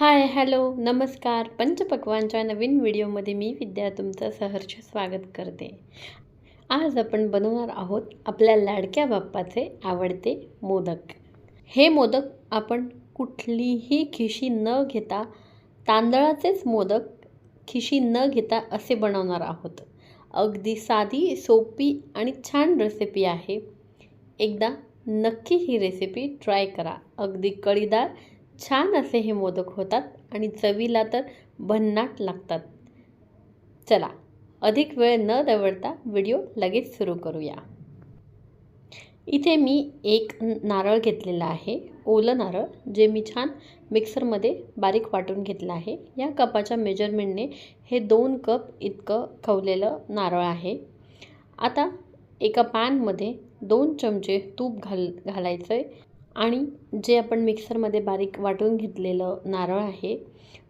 Hi hello नमस्कार. पंचपक्वानच्या नवीन व्हिडिओमध्ये मी विद्या तुमचं सहर्ष स्वागत करते. आज आपण बनवणार आहोत आपल्या लाडक्या बाप्पाचे आवडते मोदक. हे मोदक आपण कुठलीही खिशी न घेता तांदळाचेच मोदक खिशी न घेता असे बनवणार आहोत. अगदी साधी सोपी आणि छान रेसिपी आहे. एकदा नक्की ही रेसिपी ट्राय करा. अगदी कळीदार छान असे हे मोदक होतात आणि चवीला तर भन्नाट लागतात. चला अधिक वेळ न दवडता व्हिडिओ लगेच सुरू करूया. इथे मी एक नारळ घेतलेला आहे ओलं नारळ जे मी छान मिक्सरमध्ये बारीक वाटून घेतलं आहे. या कपाच्या मेजरमेंटने हे दोन कप इतकं खवलेलं नारळ आहे. आता एका पॅनमध्ये दोन चमचे तूप घाल घालायचं आहे आणि जे आपण मिक्सरमध्ये बारीक वाटून घेतलेलं नारळ आहे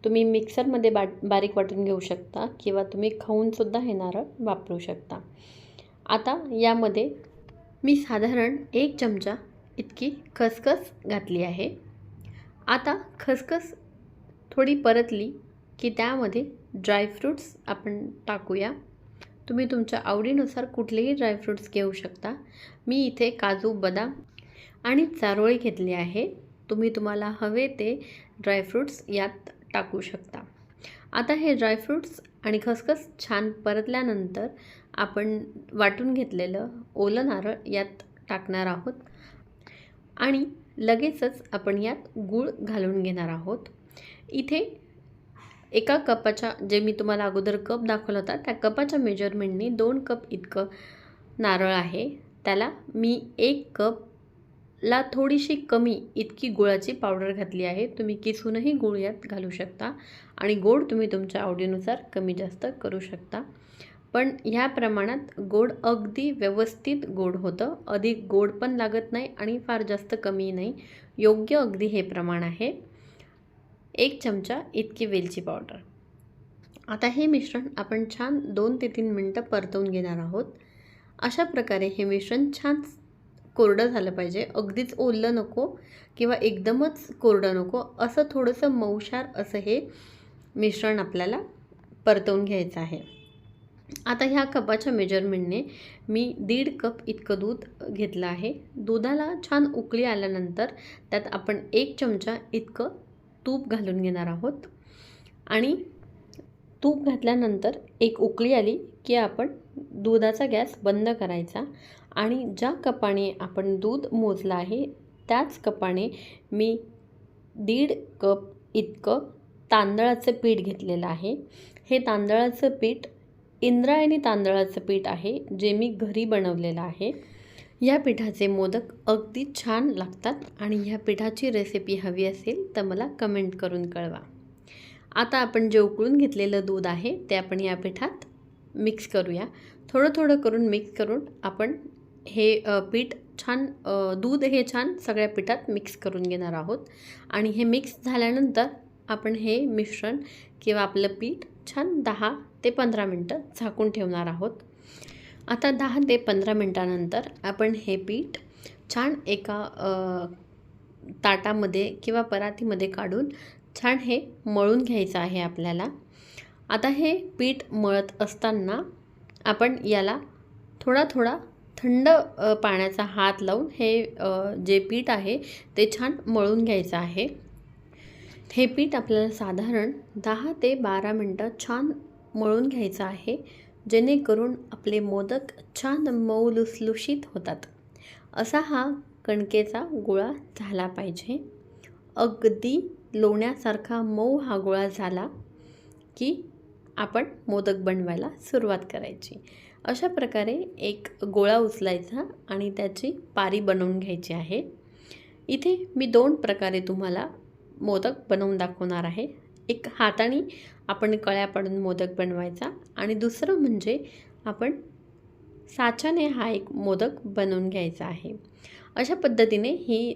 तुम्ही मिक्सरमध्ये बा बारीक वाटून घेऊ शकता किंवा तुम्ही खाऊनसुद्धा हे नारळ वापरू शकता. आता यामध्ये मी साधारण एक चमचा इतकी खसखस घातली आहे. आता खसखस थोडी परतली की त्यामध्ये ड्रायफ्रूट्स आपण टाकूया. तुम्ही तुमच्या आवडीनुसार कुठलेही ड्रायफ्रूट्स घेऊ शकता. मी इथे काजू बदाम आणि चारोळी घेतली आहे. तुम्ही तुम्हाला हवे ते ड्रायफ्रूट्स यात टाकू शकता. आता हे ड्रायफ्रूट्स आणि खसखस छान परतल्यानंतर आपण वाटून घेतलेलं ओलं नारळ यात टाकणार आहोत. आणि लगेचच आपण यात गूळ घालून घेणार आहोत. इथे एका कपाच्या जे मी तुम्हाला अगोदर कप दाखवला होता त्या कपाच्या मेजरमेंटने दोन कप इतकं नारळ आहे. त्याला मी एक कप ला थोडीशी कमी इतकी गुळाची पावडर घातली आहे. तुम्ही किसूनही गुळ यात घालू शकता आणि गोड तुम्ही तुमच्या आवडीनुसार कमी जास्त करू शकता. पण ह्या प्रमाणात गोड अगदी व्यवस्थित गोड होतं. अधिक गोड पण लागत नाही आणि फार जास्त कमी नाही. योग्य अगदी हे प्रमाण आहे. एक चमचा इतकी वेलची पावडर. आता हे मिश्रण आपण छान दोन ते तीन मिनटं परतवून घेणार आहोत. अशा प्रकारे हे मिश्रण छान कोरडं झालं पाहिजे. अगदीच ओललं नको किंवा एकदमच कोरडं नको. असं थोडंसं मऊशार असं हे मिश्रण आपल्याला परतवून घ्यायचं आहे. आता ह्या कपाच्या मेजरमेंटने मी दीड कप इतकं दूध घेतलं आहे. दुधाला छान उकळी आल्यानंतर त्यात आपण एक चमचा इतकं तूप घालून घेणार आहोत. आणि तूप घातल्यानंतर एक उकळी आली की आपण दुधाचा गॅस बंद करायचा. आणि ज्या कपाने आपण दूध मोजलं आहे त्याच कपाने मी दीड कप इतकं तांदळाचं पीठ घेतलेलं आहे. हे तांदळाचं पीठ इंद्रायणी तांदळाचं पीठ आहे जे मी घरी बनवलेलं आहे. या पिठाचे मोदक अगदी छान लागतात आणि ह्या पिठाची रेसिपी हवी असेल तर मला कमेंट करून कळवा. आता आपण जे उकळून घेतलेलं दूध आहे ते आपण या पिठात मिक्स करूया. थोडं थोडं करून मिक्स करून आपण हे पीठ छान दूध हे छान सगळ्या पिठात मिक्स करून घेणार आहोत. आणि हे मिक्स झाल्यानंतर आपण हे मिश्रण किंवा आपलं पीठ छान दहा ते पंधरा मिनटं झाकून ठेवणार आहोत. आता दहा ते पंधरा मिनटानंतर आपण हे पीठ छान एका ताटामध्ये किंवा परातीमध्ये काढून छान हे मळून घ्यायचं आहे आपल्याला. आता हे पीठ मळत असताना आपण याला थोडा थोडा थंड पाण्याचा हात लावून हे जे पीठ आहे ते छान मळून घ्यायचं आहे. हे पीठ आपल्याला साधारण दहा ते बारा मिनटं छान मळून घ्यायचं आहे जेणेकरून आपले मोदक छान मऊ लुसलुशीत होतात. असा हा कणकेचा गोळा झाला पाहिजे. अगदी लोण्यासारखा मऊ हा गोळा झाला की आपण मोदक बनवायला सुरुवात करायची. अशा प्रकारे एक गोळा उचलायचा आणि त्याची पारी बनवून घ्यायची आहे. इथे मी दोन प्रकारे तुम्हाला मोदक बनवून दाखवणार आहे. एक हाताने आपण कळ्या पाडून मोदक बनवायचा आणि दुसरं म्हणजे आपण साच्याने हा एक मोदक बनवून घ्यायचा आहे. अशा पद्धतीने ही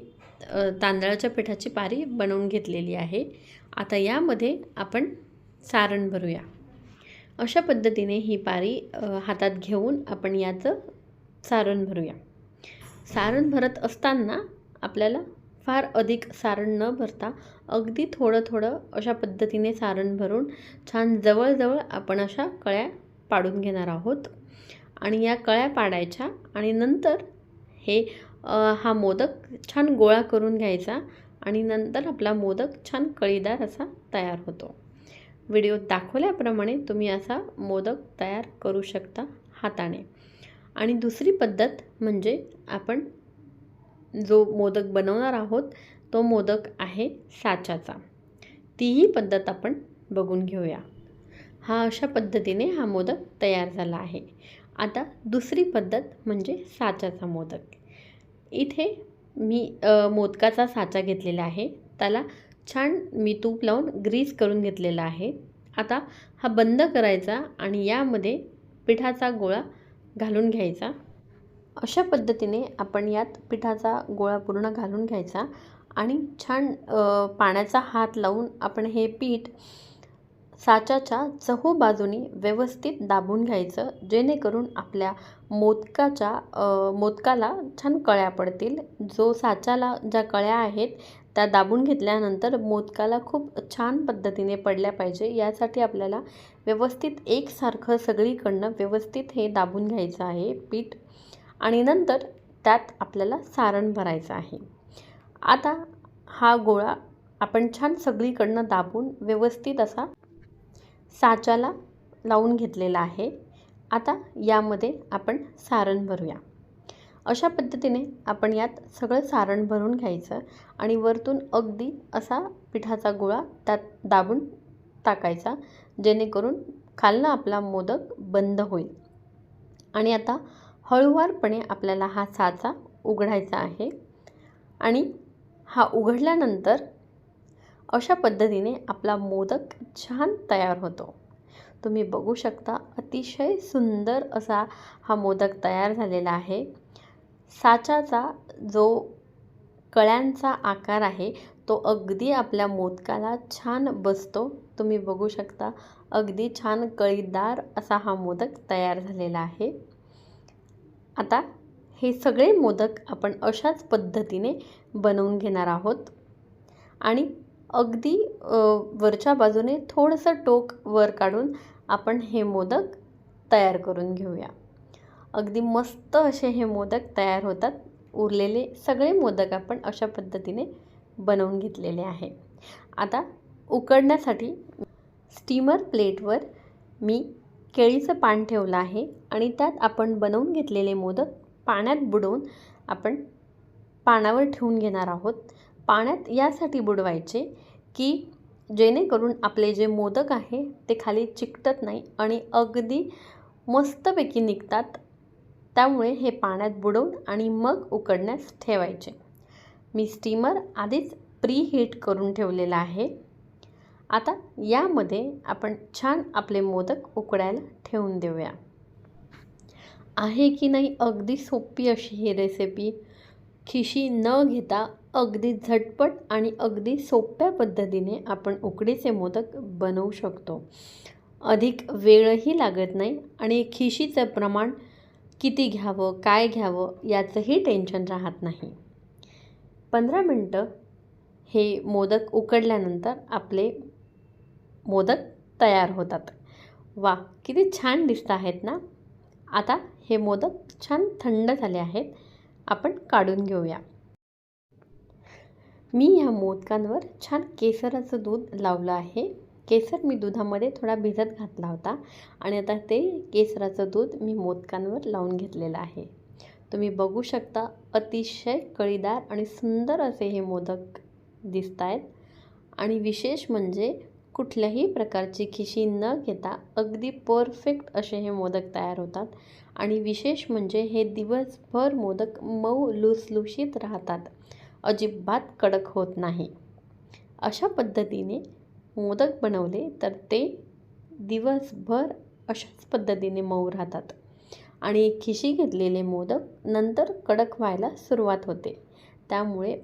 तांदळाच्या पिठाची पारी बनवून घेतलेली आहे. आता यामध्ये आपण सारण भरूया. अशा पद्धतीने ही पारी हातात घेऊन आपण याचं सारण भरूया. सारण भरत असताना आपल्याला फार अधिक सारण न भरता अगदी थोडं थोडं अशा पद्धतीने सारण भरून छान जवळजवळ आपण अशा कळ्या पाडून घेणार आहोत. आणि या कळ्या पाडायच्या आणि नंतर हे हा मोदक छान गोळा करून घ्यायचा आणि नंतर आपला मोदक छान कळीदार असा तयार होतो. व्हिडिओ दाखवल्याप्रमाणे तुम्ही असा मोदक तयार करू शकता हाताने. आणि दुसरी पद्धत म्हणजे आपण जो मोदक बनवणार आहोत तो मोदक आहे साच्याचा. तीही पद्धत आपण बघून घेऊया. हा अशा पद्धतीने हा मोदक तयार झाला आहे. आता दुसरी पद्धत म्हणजे साच्याचा मोदक. इथे मी मोदकाचा साचा घेतलेला आहे. त्याला छान मी तूप लावून ग्रीस करून घेतलेला आहे. आता हा बंद करायचा आणि यामध्ये पिठाचा गोळा घालून घ्यायचा. अशा पद्धतीने आपण यात पिठाचा गोळा पूर्ण घालून घ्यायचा आणि छान पाण्याचा हात लावून आपण हे पीठ साच्याच्या चहू बाजूनी व्यवस्थित दाबून घ्यायचं जेणेकरून आपल्या मोदकाच्या मोदकाला छान कळ्या पडतील. जो साच्याला ज्या कळ्या आहेत त्या दाबून घेतल्यानंतर मोदकाला खूप छान पद्धतीने पडल्या पाहिजे. यासाठी आपल्याला व्यवस्थित एकसारखं सगळीकडनं व्यवस्थित हे दाबून घ्यायचं आहे पीठ आणि नंतर त्यात आपल्याला सारण भरायचं आहे. आता हा गोळा आपण छान सगळीकडनं दाबून व्यवस्थित असा साच्याला लावून घेतलेला आहे. आता यामध्ये आपण सारण भरूया. अशा पद्धतीने आपण यात सगळं सारण भरून घ्यायचं आणि वरतून अगदी असा पिठाचा गोळा त्यात दाबून टाकायचा जेणेकरून खालनं आपला मोदक बंद होईल. आणि आता हळूवारपणे आपल्याला हा साचा उघडायचा आहे आणि हा उघडल्यानंतर अशा पद्धतीने आपला मोदक छान तयार होतो. तुम्ही बघू शकता अतिशय सुंदर असा हा मोदक तयार झालेला आहे. साच्याचा जो कळ्यांचा आकार आहे तो अगदी आपल्या मोदकाला छान बसतो. तुम्ही बघू शकता अगदी छान कळीदार असा हा मोदक तयार झालेला आहे. आता हे सगळे मोदक आपण अशाच पद्धतीने बनवून घेणार आहोत. आणि अगदी वरच्या बाजूने थोडंसं टोक वर काढून आपण हे मोदक तयार करून घेऊया. अगदी मस्त असे हे मोदक तयार होतात. उरलेले सगळे मोदक आपण अशा पद्धतीने बनवून घेतलेले आहे. आता उकडण्यासाठी स्टीमर प्लेटवर मी केळीचं पान ठेवलं आहे आणि त्यात आपण बनवून घेतलेले मोदक पाण्यात बुडवून आपण पानावर ठेवून घेणार आहोत. पाण्यात यासाठी बुडवायचे की जेणेकरून आपले जे मोदक आहे ते खाली चिकटत नाही आणि अगदी मस्तपैकी निघतात. त्यामुळे हे पाण्यात बुडवून आणि मग उकडण्यास ठेवायचे. मी स्टीमर आधीच प्री हीट करून ठेवलेला आहे. आता यामध्ये आपण छान आपले मोदक उकडायला ठेवून देऊया. आहे की नाही अगदी सोपी अशी ही रेसिपी खिशी न घेता अगदी झटपट आणि अगदी सोप्या पद्धतीने आपण उकडीचे मोदक बनवू शकतो. अधिक वेळही लागत नाही आणि खिशीचं प्रमाण किती घ्यावं काय घ्यावं याचंही टेन्शन राहत नाही. पंधरा मिनटं हे मोदक उकडल्यानंतर आपले मोदक तयार होतात. वा किती छान दिसत आहेत ना? आता हे मोदक छान थंड झाले आहेत आपण काढून घेऊया. मी ह्या मोदकांवर छान केसराचं दूध लावलं आहे. केसर मी दुधामध्ये थोडा भिजत घातला होता आणि आता ते केसराचं दूध मी मोदकांवर लावून घेतलेलं आहे. तुम्ही बघू शकता अतिशय कळीदार आणि सुंदर असे हे मोदक दिसत आहेत आणि विशेष म्हणजे कुठल्याही प्रकारची खिशी न घेता अगदी परफेक्ट असे हे मोदक तयार होतात. आणि विशेष म्हणजे हे दिवसभर मोदक मऊ लुसलुशीत राहतात. अजिबात कडक होत नाही. अशा पद्धतीने मोदक बनवले तर ते दिवसभर अशाच पद्धतीने मऊ राहतात. आणि खिशी घेतलेले मोदक नंतर कडक व्हायला सुरुवात होते. त्यामुळे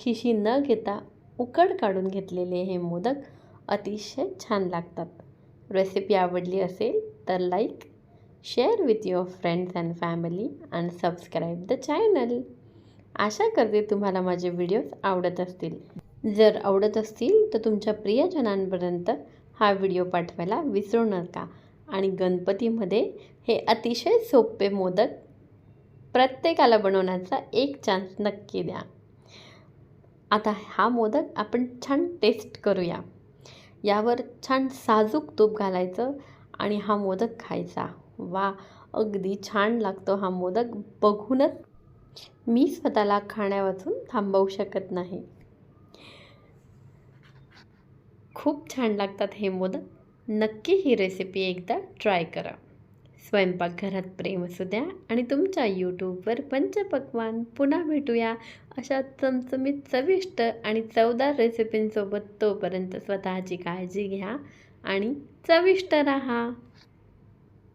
खिशी न घेता उकड काढून घेतलेले हे मोदक अतिशय छान लागतात. रेसिपी आवडली असेल तर like share with your friends and family and subscribe the channel आशा करते तुम्हाला माझे व्हिडिओज आवडत असतील. जर आवडत असतील तर तुमच्या प्रियजनांपर्यंत हा व्हिडिओ पाठवायला विसरू नका. आणि गणपतीमध्ये हे अतिशय सोपे मोदक प्रत्येकाला बनवण्याचा एक चान्स नक्की द्या. आता हा मोदक आपण छान टेस्ट करूया. यावर छान साजूक तूप घालायचं आणि हा मोदक खायचा. वा अगदी छान लागतो हा मोदक बघूनच. मी स्वतःला खाण्यावाचून थांबवू शकत नाही. खूप छान लागतात हे मोदक. नक्की ही रेसिपी एकदा ट्राय करा. स्वयंपाकघरात प्रेम असू द्या आणि तुमच्या यूट्यूबवर पंचपक्वान पुन्हा भेटूया. अशा चमचमीत चविष्ट आणि चवदार रेसिपींसोबत तोपर्यंत स्वतःची काळजी घ्या आणि चविष्ट राहा.